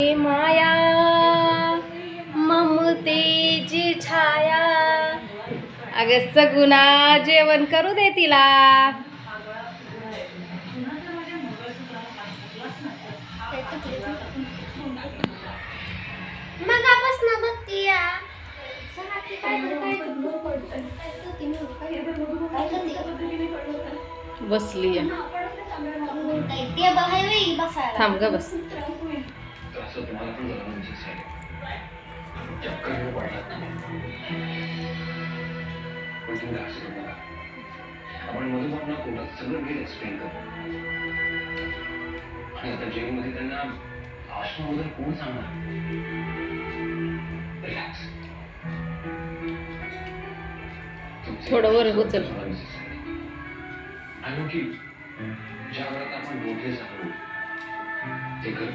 माया ममतेची छाया. अगं सगुणा जेवण करू दे तिला. मगापासून बघती या? बसली थांब ग बस. तर असं तुम्हाला पण जरा म्हणजे साहेब चक्कर येऊन पडलात पण तुम्ही असं करू नका आपण मधुबाबना कोर्टात सगळं वेळ एक्सप्लेन करू आणि आता जेलमध्ये त्यांना आश्रमबद्दल कोण सांगणार रिलॅक्स थोडं वर उचल. आणि ज्या वेळात आपण मोठे झालो ते घर